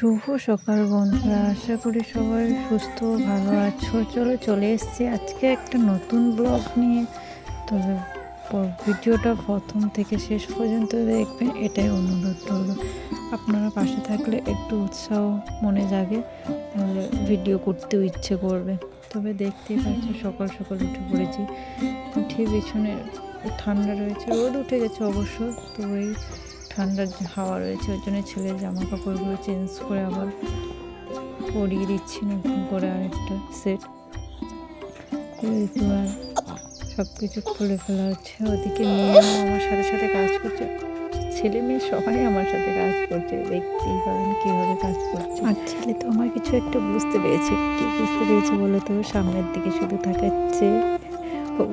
শুভ সকাল বন্ধুরা। আশা করি সবাই সুস্থ, ভালো আছো। চলো চলে এসেছি আজকে একটা নতুন ব্লগ নিয়ে। তবে ভিডিওটা প্রথম থেকে শেষ পর্যন্ত দেখবেন, এটাই অনুরোধ করব আপনারা পাশে থাকলে একটু উৎসাহ মনে জাগে, তাহলে ভিডিও করতেও ইচ্ছে করবে। তবে দেখতেই পাচ্ছি, সকাল সকাল উঠে পড়েছি। ঠিক পিছনে ঠান্ডা রয়েছে, রোদ উঠে গেছে অবশ্য তো ওই ঠান্ডার হাওয়া রয়েছে, ওই জন্য ছেলের জামা কাপড়গুলো চেঞ্জ করে আবার পরিয়ে দিচ্ছি, নতুন করে আরেকটা সেট এই তো আর সব কিছু খুলে ফেলা হচ্ছে। ওদিকে মেয়েও আমার সাথে সাথে কাজ করছে। ছেলে মেয়ে সবাই আমার সাথে কাজ করছে। দেখতেই পাবেন কীভাবে কাজ করছে। আর ছেলে তো আমার কিছু একটা বুঝতে পেরেছে। কি বুঝতে পেরেছে বলে তো? সামনের দিকে শুধু তাকাচ্ছে। ও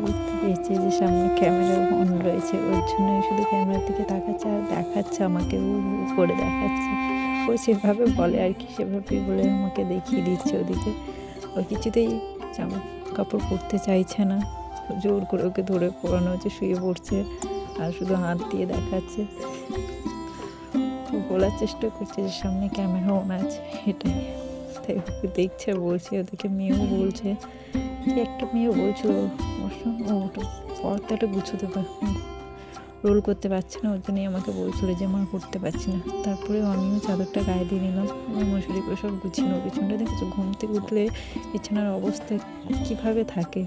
বুঝতে পেরেছে যে সামনে ক্যামেরা অন রয়েছে, ওর জন্য শুধু ক্যামেরার দিকে তাকাচ্ছে আর দেখাচ্ছে, আমাকে করে দেখাচ্ছে। ও সেভাবে বলে আর কি সেভাবেই বলে আমাকে দেখিয়ে দিচ্ছে ওদিকে। ও কিছুতেই জামা কাপড় পরতে চাইছে না। জোর করে ওকে ধরে পরানো হচ্ছে, শুয়ে পড়ছে আর শুধু হাত দিয়ে দেখাচ্ছে। বলার চেষ্টা করছে যে সামনে ক্যামেরা অন আছে, এটাই। তাই দেখছে, বলছে, ওদিকে মেয়েও বলছে একটা মেয়েও বলছিল? ওটা পর্দাটা গুছোতে রোল করতে পারছি না, ওর জন্যই আমাকে বলছিল যে, মা, করতে পারছি না। তারপরে আমিও চাদরটা গায়ে দিয়ে নিলাম। আমার মশুরি করে সব গুছিয়ে নেব। পিছনটা দেখেছ? ঘুম থেকে উঠলে বিছানার অবস্থা কীভাবে থাকে?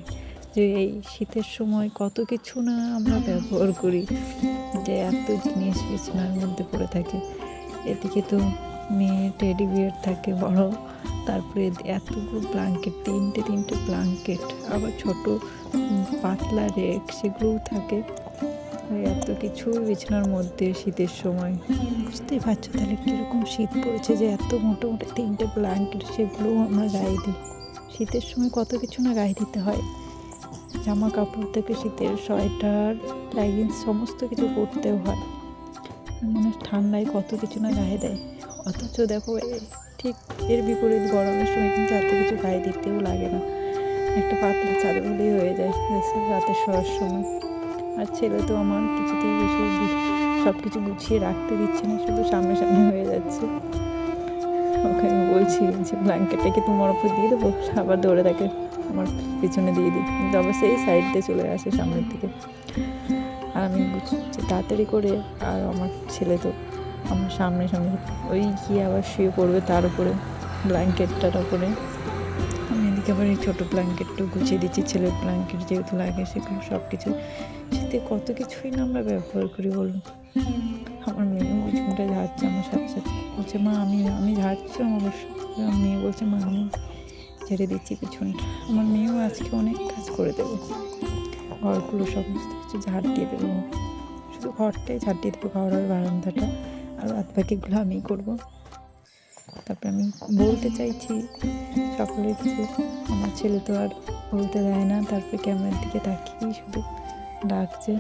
যে এই শীতের সময় কত কিছু না আমরা ব্যবহার করি। যে এত জিনিস বিছানার মধ্যে পড়ে থাকে। এদিকে তো মেয়ে টেডি বিয়ার থাকে বড়। তারপরে এতগুলো ব্ল্যাঙ্কেট তিনটে তিনটে ব্ল্যাঙ্কেট আবার ছোট পাতলা রেক সেগুলোও থাকে। এত কিছু বিছানার মধ্যে শীতের সময়। বুঝতেই পারছ তাহলে কীরকম শীত পড়েছে যে এত মোটো মোটো তিনটে ব্ল্যাঙ্কেট সেগুলোও আমরা গায়ে দিই। শীতের সময় কত কিছু না গায়ে দিতে হয়। জামা কাপড় থেকে শীতের সোয়েটার লেগিংস সমস্ত কিছু পরতেও হয়। মানে ঠান্ডায় কত কিছু না গায়ে দেয়। অথচ দেখো ঠিক এর বিপরীত গরমের সময় কিন্তু এত কিছু গায়ে দিতেও লাগে না। একটা পাতলা চাদর হলেই হয়ে যায় রাতে শোয়ার সময়। আর ছেলে তো আমার কিছুতেই বেশি সব কিছু গুছিয়ে রাখতে দিচ্ছে না, শুধু সামনে সামনে হয়ে যাচ্ছে। ওকে আমি বলছি যে ব্ল্যাঙ্কেটটা কি তোমার ওপর দিয়ে দেবো, আবার দৌড়ে থাকে আমার পিছনে দিয়ে দিই। কিন্তু আবার সেই সাইড দিয়ে চলে আসে সামনের দিকে। আর আমি তাড়াতাড়ি করে, আর আমার ছেলে তো আমার সামনে সামনে ওই গিয়ে আবার শুয়ে পড়বে তার উপরে, ব্ল্যাঙ্কেটটার উপরে। আমি এদিকে আবার এই ছোটো ব্ল্যাঙ্কেটটাও গুছিয়ে দিচ্ছি, ছেলের ব্ল্যাঙ্কেট যেহেতু লাগে সেগুলো সব কিছু শীতে কত কিছুই না আমরা ব্যবহার করি বলুন। আমার মেয়েও পিছনটা ঝাড়ছে আমার সাথে সাথে। বলছে, মা, আমি আমি ঝাড়ছিলাম অবশ্য আমার মেয়ে বলছে, মা, আমি ঝেড়ে দিচ্ছি পিছনটা। আমার মেয়েও আজকে অনেক কাজ করে দেবে। ঘরগুলো সমস্ত কিছু ঝাড় দিয়ে দেবো। শুধু ঘরটাই ঝাড় দিয়ে দেবো, ঘর আর বারান্দাটা। আর বাদ বাকিগুলো আমিই করব। তারপর আমি বলতে চাইছি সকলের কিছু আমার ছেলে তো আর বলতে দেয় না, তারপরে ক্যামেরার দিকে তাকিয়েই শুধু ডাকছে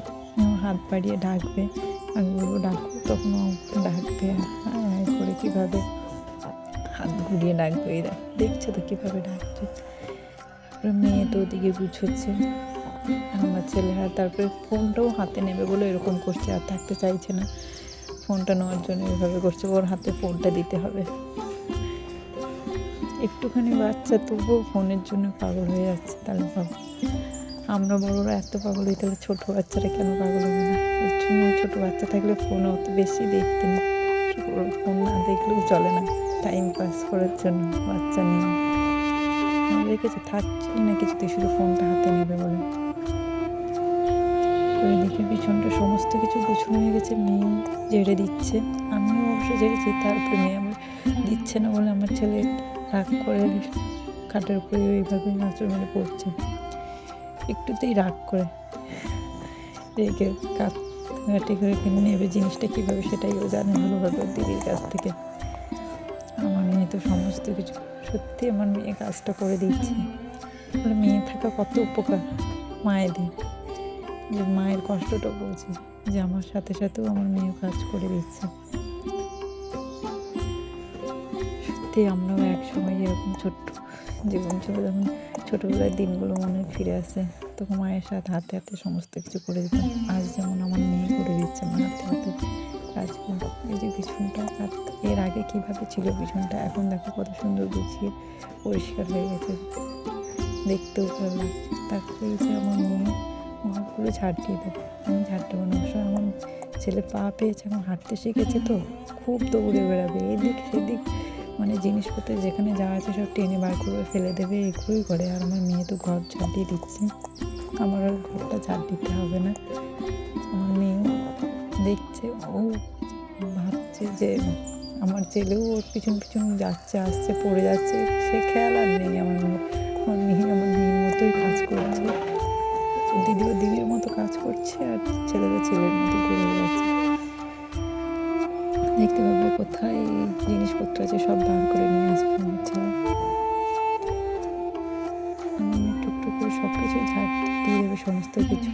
হাত বাড়িয়ে ডাকবে। আমি বলব, ডাকো। তখন ডাকবে হায় হায় করে কীভাবে? হাত ঘুরিয়ে ডাকবে, এই দেখছে তো কীভাবে ডাকছে? তারপরে মেয়ে তো ওদিকে গুছোচ্ছে, আমার ছেলে আর তারপরে ফোনটাও হাতে নেবে বলে এরকম করছে, আর থাকতে চাইছে না। ফোনটা নেওয়ার জন্য এভাবে করছে, ওর হাতে ফোনটা দিতে হবে। একটুখানি বাচ্চা, তবুও ফোনের জন্য পাগল হয়ে যাচ্ছে। তাহলে ভাবো, আমরা বড়রা এত পাগল হই, তাহলে ছোটো বাচ্চারা কেন পাগল হবে না? ওর জন্য ছোটো বাচ্চা থাকলে ফোন অত বেশি দেখতে না ফোন না দেখলেও চলে না। টাইম পাস করার জন্য বাচ্চা নিয়ে। রেখেছি থাকছি না কিছুতে শুধু ফোনটা হাতে নেবে বলে। তো এদিকে পিছনটা সমস্ত কিছু গুছানো হয়ে গেছে। মেয়ে ঝেড়ে দিচ্ছে, আমিও অবশ্য ঝেড়েছি তারপরে মেয়ে আমার দিচ্ছে না বলে আমার ছেলে রাগ করে খাটের উপরে ওইভাবে নাচর মেরে পড়ছে। একটুতেই রাগ করে। রেখে কাটি করে কিনে নেবে, জিনিসটা কীভাবে সেটাই ও জানে ভালোভাবে দিদির কাছ থেকে। আমার মেয়ে তো সমস্ত কিছু, সত্যি আমার মেয়ে কাজটা করে দিচ্ছে। মেয়ে থাকা কত উপকার মায়েদের। যে মায়ের কষ্টটা বোঝে যে আমার সাথে সাথেও আমার মেয়েও কাজ করে দিচ্ছে। সত্যি আমরাও এক সময় এরকম ছোট্ট জীবন ছিল, যখন ছোটোবেলার দিনগুলো মনে ফিরে আসে, তখন মায়ের সাথে হাতে হাতে সমস্ত কিছু করে দিতাম। আজ যেমন আমার মেয়ে করে দিচ্ছে, আমার হাতে হাতে কাজগুলো এই যে বিছুনটা আর এর আগে কীভাবে ছিল বিছুনটা এখন দেখো কত সুন্দর গুছিয়ে পরিষ্কার হয়ে গেছে। দেখতেও ভালো লাগছে তারপরে আমার মেয়ে ঘরগুলো ঝাড় দিয়ে দেবো। আমি ঝাড় দেবো না। অবশ্য আমার ছেলে পা পেয়েছে, এখন হাঁটতে শিখেছে তো। খুব দৌড়ে বেড়াবে। এদিক সেদিক মানে জিনিসপত্র যেখানে যা আছে সব টেনে বার করে ফেলে দেবে এগুলোই করে আর আমার মেয়ে তো ঘর ঝাড় দিয়ে দিচ্ছে। আমার আর ঘরটা ঝাড় দিতে হবে না। আমার মেয়েও দেখছে, ও ভাবছে যে আমার ছেলেও ওর পিছন পিছন যাচ্ছে, আসছে, পড়ে যাচ্ছে। সে খেয়াল আর নেই আমার মেয়ে। আমার মেয়ে আমার মেয়ের মতোই কাজ করছে। দিদিও দিদির মতো কাজ করছে আর ছেলেরা ছেলের মতো ঘুরে যাচ্ছে দেখতে পাবে কোথায় জিনিসপত্র আছে, সব বার করে নিয়ে আসবে আমার ছেলে। সব কিছু ঝাড় দিয়ে দেবে, সমস্ত কিছু।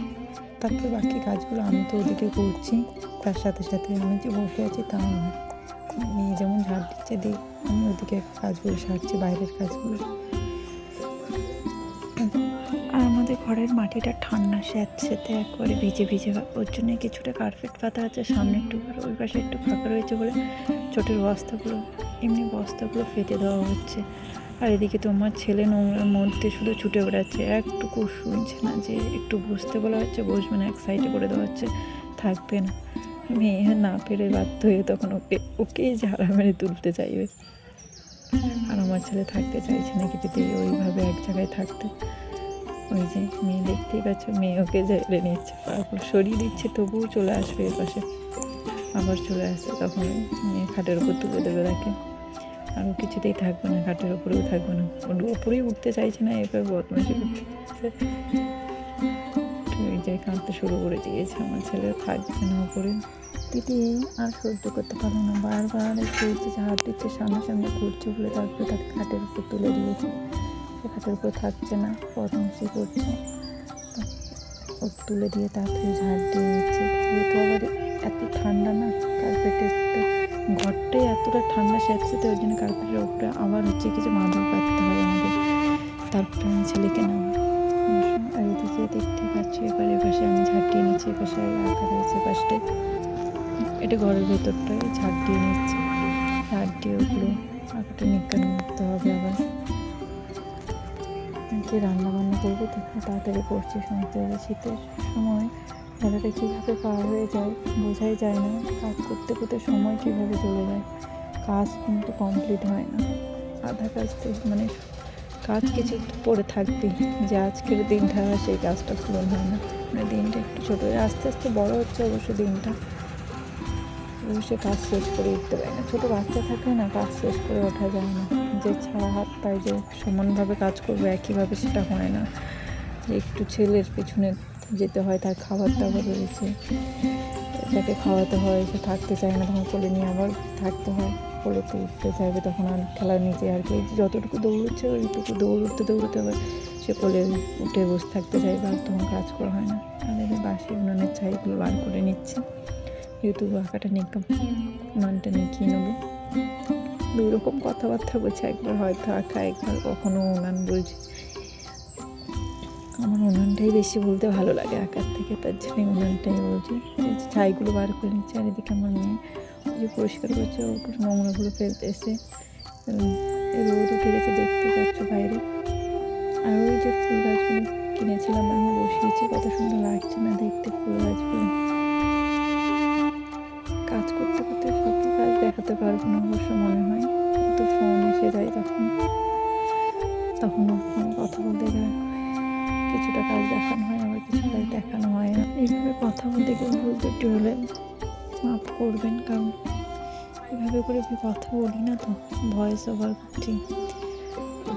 তারপরে বাকি কাজগুলো আমি তো ওদিকে করছি, তার সাথে সাথে আমি যে বসে আছি তা নয়। মেয়ে যেমন ঝাড় দিচ্ছে দিই আমি ওদিকে কাজগুলো সারছি, বাইরের কাজগুলো। ঘরের মাটিটা ঠান্ডা স্যাঁত স্যাঁতস্যাঁতে একবারে ভিজে ভিজে। ওর জন্য কিছুটা কার্পেট পাতা আছে, সামনে একটু ওই পাশে একটু ফাঁকা রয়েছে বলে ছোটের বস্তাগুলো, এমনি বস্তাগুলো ফেটে দেওয়া হচ্ছে। আর এদিকে তোমার ছেলে নোংরার মধ্যে শুধু ছুটে বেড়াচ্ছে। একটুকু শুনছে না যে, একটু বসতে বলা হচ্ছে, বসবে না, এক সাইডে করে দেওয়া হচ্ছে। থাকবে না। মেয়ে না পেরে বাধ্য হয়ে তখন ওকে ওকেই ঝাড়া মেরে তুলতে চাইবে। আর আমার ছেলে থাকতে চাইছে না কিছুতেই, ওইভাবে এক জায়গায় থাকতে। ওই যে মেয়ে দেখতেই পাচ্ছ, মেয়ে ওকে ঝেড়ে নিচ্ছে সরিয়ে দিচ্ছে, তবুও চলে আসবে এর পাশে। আবার চলে আসছে তখন মেয়ে খাটের উপর তুলে দেবে তাকে। আর ও কিছুতেই থাকবে না, খাটের উপরেও থাকবে না। ওর উপরেই উঠতে চাইছে না এবার বদমাশি করতে এই যে কাঁদতে শুরু করে দিয়েছে আমার ছেলে, থাকবে না উপরে দিদি, আর সহ্য করতে পারল না। বারবার হচ্ছে হাত দিচ্ছে সামনে সামনে ঘুরছে বলে তারপরে তাকে খাটের উপর তুলে দিয়েছে। খাটের উপর থাকছে না বদমাশি করছে। ও তুলে দিয়ে তাড়াতাড়ি ঝাড় দিয়ে নিচ্ছে। যেহেতু আবার এত ঠান্ডা না কার্পেটের ঘরটাই এতটা ঠান্ডা স্যাঁতস্যাঁতে ওই জন্য কার্পেটের ওপরে আবার হচ্ছে কিছু মাদুর পাততে হয় আমাদের। তারপরে আমি ছেলেকে নাম আর এদিকে দেখতে পাচ্ছি, এবার এপাশে আমি ঝাড় দিয়ে নিচ্ছি, এপাশে আঁকা রয়েছে পাশটায় এটা ঘরের ভেতরটায় দিয়ে নিচ্ছে। ঝাড় দিয়ে ওগুলো আঁকাটা নিকান করতে হবে আবার। কি রান্না বান্না করব তো তাড়াতাড়ি করছি সমস্ত শীতের সময়। বেলাটা কীভাবে পার হয়ে যায় বোঝাই যায় না, কাজ করতে করতে সময় কীভাবে চলে যায়, কাজ কিন্তু কমপ্লিট হয় না। আধা কাজ মানে কাজ কিছু পড়ে থাকবেই, যে আজকের দিনটা সেই কাজটা পূরণ হয় না। মানে দিনটা একটু ছোটো আস্তে আস্তে বড় হচ্ছে অবশ্য দিনটা। সে কাজ শেষ করে উঠতে পারে না। ছোটো বাচ্চা থাকলে না, কাজ শেষ করে ওঠা যায় না। যে ছাড়া হাত পায়ে যে সমানভাবে কাজ করবে, একইভাবে সেটা হয় না। যে একটু ছেলের পেছনে যেতে হয়, তার খাবার দাবার রয়েছে তাকে খাওয়াতে হয়, সে থাকতে চায় না, তখন কোলে নিয়ে আবার থাকতে হয় কোলেতে উঠতে চাইবে, তখন আর খেলার নিচে আর কি। যতটুকু দৌড়চ্ছে, ওইটুকু দৌড়তে দৌড়তে আবার সে কোলে উঠে বসে থাকতে চাইবে, আর তখন কাজ করা হয় না। এই বাসি উনানের ছাইগুলো বার করে নিচ্ছে। যেহেতু আঁকাটা নিকাম উনানটা নিকিয়ে নেব? দুই রকম কথাবার্তা বলছে, একবার হয়তো আঁকা, একবার কখনো উনান বলছে। আমার উনানটাই বেশি বলতে ভালো লাগে আঁকার থেকে, তার জন্য উনানটাই বলছি। ছাইগুলো বার করে নিচ্ছে আর এদিকে আমার মেয়ে যে পরিষ্কার করছে, ওর নোংরাগুলো ফেলতে এসে রোদ উঠে গেছে দেখতে পাচ্ছ বাইরে। আর ওই যে ফুল গাছগুলো কিনেছিলাম, আমি বসিয়েছি, কত সুন্দর লাগছে না দেখতে ফুল গাছগুলো। দেখাতে পারব না অবশ্য মনে হয়। তো ফোন এসে যায় তখন তখন ফোনে কথা বলতে যায় কিছুটা কাজ দেখানো হয়, আবার কিছু কাজ দেখানো হয় না। এইভাবে কথা বলতে গিয়ে ভুল ত্রুটি হলে মাফ করবেন, কারণ এভাবে করে কথা বলি না তো ভয়েস ওভার করছি।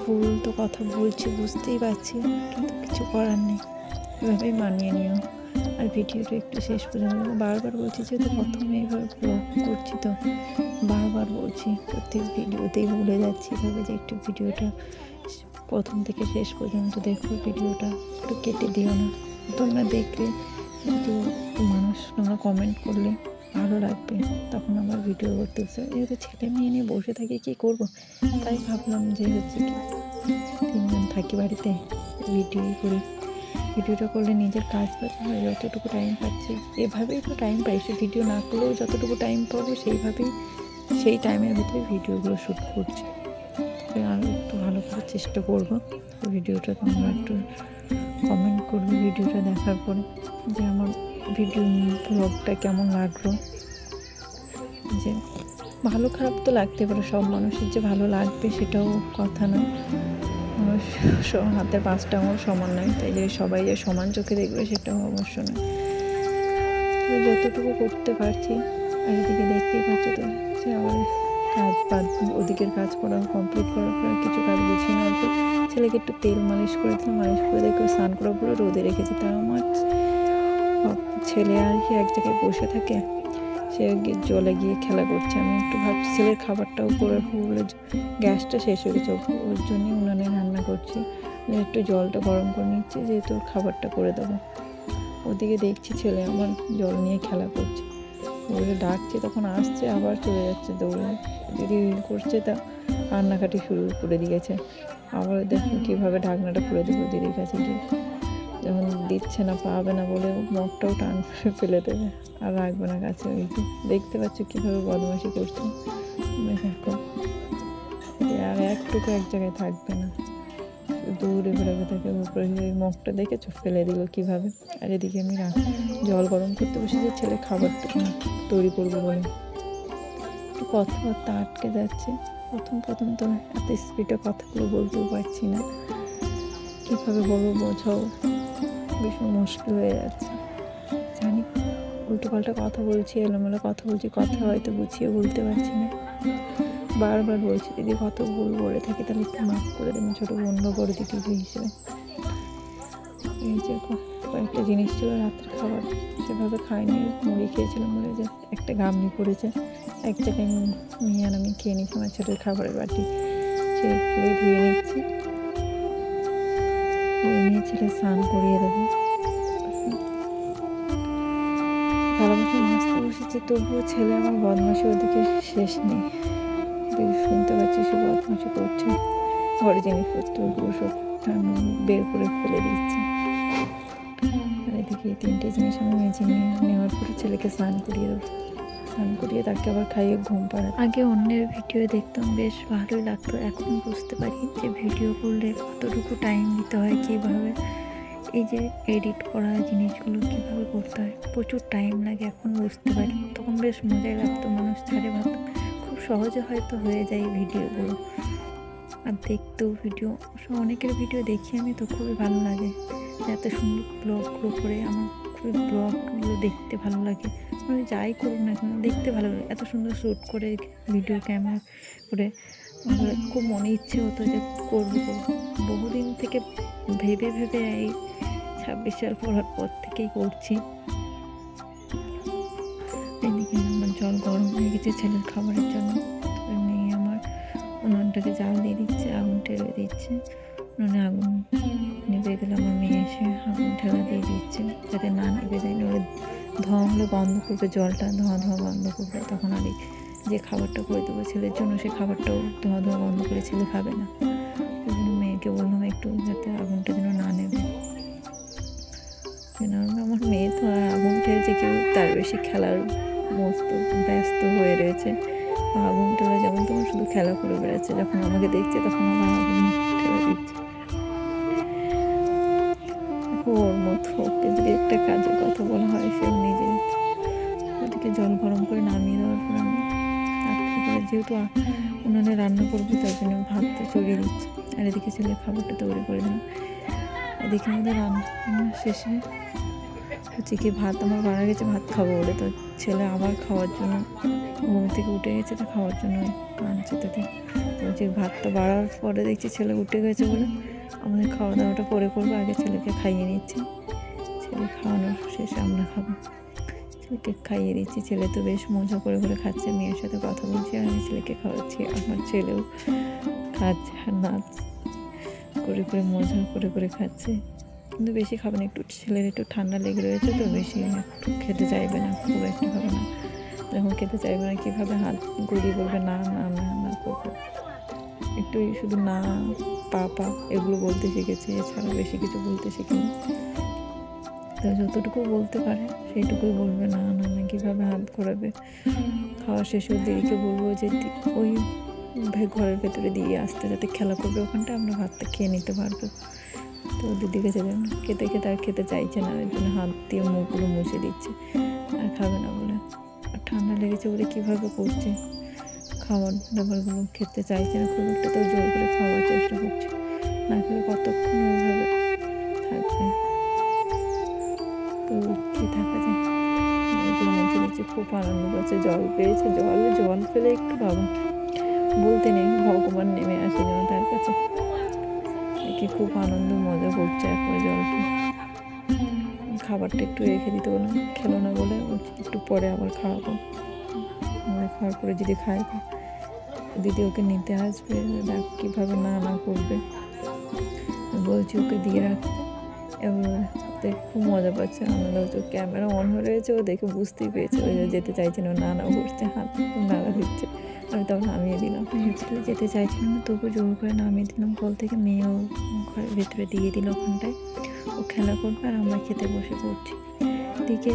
ভুল তো কথা বলছি, বুঝতেই পারছি, কিন্তু কিছু করার নেই। এভাবেই মানিয়ে নিও। আর ভিডিওটা একটু শেষ পর্যন্ত বারবার বলছি যেহেতু প্রথমে এইভাবে ব্লগ করছি তো বারবার বলছি, প্রত্যেক ভিডিওতেই ভুলে যাচ্ছি এভাবে যে একটু ভিডিওটা প্রথম থেকে শেষ পর্যন্ত দেখো, ভিডিওটা একটু কেটে দিও না। তোমরা দেখলে একটু মানুষ তোমরা কমেন্ট করলে ভালো লাগবে তখন আবার ভিডিও করতে হচ্ছে। যেহেতু ছেলে মেয়ে নিয়ে বসে থাকি, কী করব? তাই ভাবলাম যে হচ্ছে কি, তিনজন থাকি বাড়িতে ভিডিও করি। ভিডিওটা করলে নিজের কাজ বাজ হয়, যতটুকু টাইম পাচ্ছি। এভাবেই তো টাইম পাই, সে ভিডিও না করলেও যতটুকু টাইম পাবো, সেইভাবেই সেই টাইমের ভিতরে ভিডিওগুলো শ্যুট করছি। আরও একটু ভালো করে চেষ্টা করব। ভিডিওটা তোমরা একটু কমেন্ট করবে ভিডিওটা দেখার পরে যে আমার ভিডিও ব্লগটা কেমন লাগল। যে ভালো খারাপ তো লাগতে পারে, সব মানুষের যে ভালো লাগবে সেটাও কথা নয়। মানুষ হাতের পাঁচটা আমার সমান নয়, তাই যে সবাই যে সমান চোখে দেখবে সেটাও অবশ্য নয়। যতটুকু করতে পারছি, আর এদিকে দেখতেই পাচ্ছ তো সে আবার কাজ বাদ ওদিকের কাজ করা কমপ্লিট করার পর কিছু কাজ গুছিয়ে নেওয়ার পর ছেলেকে একটু তেল মালিশ করে দিলাম, মালিশ করে দেখে স্নান করার পরে রোদে রেখেছি। তা আমার ছেলে আর কি এক জায়গায় বসে থাকে, সে জলে গিয়ে খেলা করছে। আমি একটু ভাবছি ছেলের খাবারটাও করে বলে গ্যাসটা শেষ হয়ে গেছে, ওর জন্যই উনানে রান্না করছি। একটু জলটা গরম করে নিচ্ছি, যেহেতু খাবারটা করে দেবো। ওদিকে দেখছি ছেলে আমার জল নিয়ে খেলা করছে। ওকে ডাকছে, তখন আসছে, আবার চলে যাচ্ছে দৌড়ে। যদি করছে, তা কান্নাকাটি শুরু করে দিয়েছে। আবার দেখো কীভাবে ঢাকনাটা খুলে দেবো দিদির কাছে গিয়ে। যখন দিচ্ছে না, পাবে না বলে মগটাও টান করে ফেলে দেবে। আর রাখবে না কাছে যে। দেখতে পাচ্ছ কীভাবে বদমাশি করছে। আর একটুকু এক জায়গায় থাকবে না। দৌড়ে বেরোবে থাকে উপরে ওই মগটা দেখেছ? ফেলে দিল কীভাবে? আর এদিকে আমি জল গরম করতে বসেছি, ছেলে খাবারটা তৈরি করব বলে। একটু কথাবার্তা আটকে যাচ্ছে। প্রথম প্রথম তো এত স্পিডে কথাগুলো বলতেও পারছি না। কীভাবে বলব বোঝাও। ভীষণ মুশকিল হয়ে যাচ্ছে। জানি উল্টো পাল্টা কথা বলছি, এলোমেলো কথা বলছি, কথা হয়তো গুছিয়ে বলতে পারছি না। বারবার বলছি, দিদি, কত ভুল বলে থাকি, তাহলে একটু মাফ করে দেবেন, ছোটো বোন বা বড় দিদি হিসেবে। এই যে কয়েকটা জিনিস ছিল, রাতের খাবার সেভাবে খাইনি, মুড়ি খেয়েছিলাম বলে যে একটা গামনি পড়েছে, এক জায়গায় নিয়ে আর আমি খেয়ে নিচ্ছি আমার ছেলের খাবারের বাটি। সেইগুলোই ধুয়ে নিচ্ছি। ধুয়ে নিয়ে ছেলে স্নান করিয়ে দেবো। ভালোবাসা মাছতে বসেছে, তবুও ছেলে আমার বদমাসি ওদিকে শেষ নেই। শুনতে পাচ্ছি সে বদমাসি করছে। ঘরে জিনিসপত্রগুলো সব বের করে ফেলে দিচ্ছে। এদিকে তিনটে জিনিস আমি মেজে নিয়ে নেওয়ার পরে ছেলেকে স্নান করিয়ে স্নান করিয়ে তাকে আবার খাইয়ে ঘুম পাড়া আগে অন্যের ভিডিও দেখতাম, বেশ ভালোই লাগতো। এখন বুঝতে পারি যে ভিডিও করলে কতটুকু টাইম দিতে হয়, কীভাবে এই যে এডিট করা জিনিসগুলো কীভাবে করতে হয়। প্রচুর টাইম লাগে, এখন বুঝতে পারি। তখন বেশ মজাই লাগতো, মানুষ ছাড়ে ভাবতো সহজে হয়তো হয়ে যায় ভিডিওগুলো। আর দেখতেও ভিডিও অনেকের ভিডিও দেখি আমি তো খুবই ভালো লাগে। এত সুন্দর ব্লগগুলো করে আমার খুবই ব্লগগুলো দেখতে ভালো লাগে। আমি যাই করুক না কেন, দেখতে ভালো লাগে। এত সুন্দর শ্যুট করে ভিডিও ক্যামেরা করে আমার খুব মনে ইচ্ছে হতো যে করব করব। বহুদিন থেকে ভেবে ভেবে এই ছাব্বিশ সাল পড়ার পর থেকেই করছি। জল গরম হয়ে গেছে ছেলের খাবারের জন্য। মেয়ে আমার উনুনটাকে জাল দিয়ে দিচ্ছে, আগুন ঠেলে দিচ্ছে। উনুনে আগুন নিভে গেলে আমার মেয়ে এসে আগুন ঠেলা দিয়ে দিচ্ছে। যাতে না নিভে যায়, নইলে ধোঁয়া হলে বন্ধ করবে জলটা, ধোঁয়া ধোঁয়া বন্ধ করবে। তখন এই যে খাবারটা করে দেবো ছেলের জন্য, সে খাবারটাও ধোঁয়া ধোঁয়া বন্ধ করে ছেলে খাবে না। মেয়েকে বললাম একটু যাতে আগুনটা যেন না নেবে। কেন আমার মেয়ে তো আর আগুন ঠেলছে, কেউ তার বেশি খেলার মস্ত ব্যস্ত হয়ে রয়েছে। আগুন ঠেলে যেমন তখন শুধু খেলা করে বেড়াচ্ছে, যখন আমাকে দেখছে তখন আমার আগুন ওর মতো যদি একটা কাজের কথা বলা হয়, সেও নিজে ওদিকে জল গরম করে নামিয়ে দেওয়ার পর আমি করে যেহেতু উনানে রান্না করব, তার জন্য ভাতটা চড়িয়ে দিচ্ছি। আর এদিকে ছেলে খাবারটা তৈরি করে দিলাম। এদিকে আমাদের রান্না শেষে হচ্ছে কি ভাত? আমার বাড়া গেছে ভাত খাব বলে। তো ছেলে আবার খাওয়ার জন্য ঘুম থেকে উঠে গেছে, তো খাওয়ার জন্য কাঁদছে তাতে। বলছি ভাতটা বাড়ার পরে দেখছি ছেলে উঠে গেছে বলে। আমাদের খাওয়া দাওয়াটা পরে করব, আগে ছেলেকে খাইয়ে নিচ্ছি। ছেলে খাওয়ানোর শেষে আমরা খাব। ছেলেকে খাইয়ে দিচ্ছি। ছেলে তো বেশ মজা করে করে খাচ্ছে, মেয়ের সাথে কথা বলছি আর আমি ছেলেকে খাওয়াচ্ছি। আমার ছেলেও খাচ্ছে আর নাচ করে করে মজা করে করে খাচ্ছে। কিন্তু বেশি খাবে না। একটু ছেলের একটু ঠান্ডা লেগে রয়েছে তো বেশি একটু খেতে চাইবে না, খুব একটা খাবে না। যখন খেতে চাইবে না, কীভাবে হাত গড়িয়ে বলবে, না না না না করব। একটু শুধু না, পা পা এগুলো বলতে শিখেছে এছাড়া বেশি কিছু বলতে শিখিনি। তো যতটুকু বলতে পারে, সেইটুকুই বলবে, না না না, কীভাবে হাত ঘোরাবে খাওয়া শেষ হলে দিদিকে বলব যে, ওই ঘরের ভেতরে দিয়ে আসতে, যাতে খেলা করবে ওখানটা, আমরা ভাতটা খেয়ে নিতে পারব। তো দিদির কাছে যান খেতে খেতে আর খেতে চাইছে না, ওই জন্য হাত দিয়ে মুখগুলো মুছে দিচ্ছে। আর খাবে না বলে। আর ঠান্ডা লেগেছে বলে কীভাবে করছে? খাবার দাবারগুলো খেতে চাইছে না, খুব একটা তো জোর করে খাওয়ার চেষ্টা করছে। না খেলে কতক্ষণ ওইভাবে থাকবে? তো কি থাকা যায়? মুখে দিচ্ছে খুব আনন্দ পাচ্ছে জল পেয়েছে, জলে, জল পেলে একটু বাবা বলতে নেই, ভগবান নেমে আসে যেন তার কাছে। দেখি খুব আনন্দ, মজা করছে একবার জল পেয়ে খাবারটা একটু রেখে দিতে বললাম খেলো না বলে একটু পরে আবার খাওয়াবো। আমরা খাওয়ার পরে যদি খাই দিদি ওকে নিতে আসবে, দেখ কীভাবে না না করবে। বলছি ওকে দিয়ে রাখতে এবার খুব মজা পাচ্ছে, আনন্দ হচ্ছে। ক্যামেরা অন হয়ে রয়েছে, ও দেখে বুঝতেই পেরেছে যে যেতে চাইছে না না না করছে, হাত নাড়া দিচ্ছে। আমি তখন নামিয়ে দিলাম। অ্যাকচুয়ালি যেতে চাইছিলাম না তবু জোর করে নামিয়ে দিলাম। কল থেকে মেয়েও ঘরের ভেতরে দিয়ে দিল ওখানটায়। ও খেলা করবে আর আমরা খেতে বসে পড়ছি। দিকে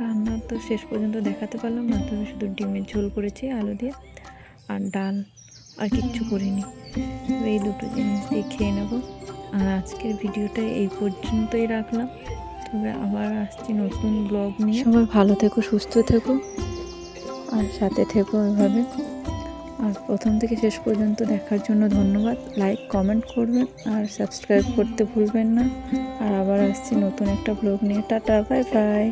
রান্না তো শেষ পর্যন্ত দেখাতে পারলাম না, তবে শুধু ডিমের ঝোল করেছি, আলু দিয়ে আর ডাল আর কিচ্ছু করিনি। এই দুটো জিনিস দিয়ে খেয়ে নেব। আর আজকের ভিডিওটা এই পর্যন্তই রাখলাম। তবে আবার আসছি নতুন ব্লগ নিয়ে। সবাই ভালো থেকো, সুস্থ থেকো। আর সাথে থেকো এভাবে। আর প্রথম থেকে শেষ পর্যন্ত দেখার জন্য ধন্যবাদ। লাইক কমেন্ট করবেন আর সাবস্ক্রাইব করতে ভুলবেন না। আর আবার আসছি নতুন একটা ব্লগ নিয়ে। Tata bye bye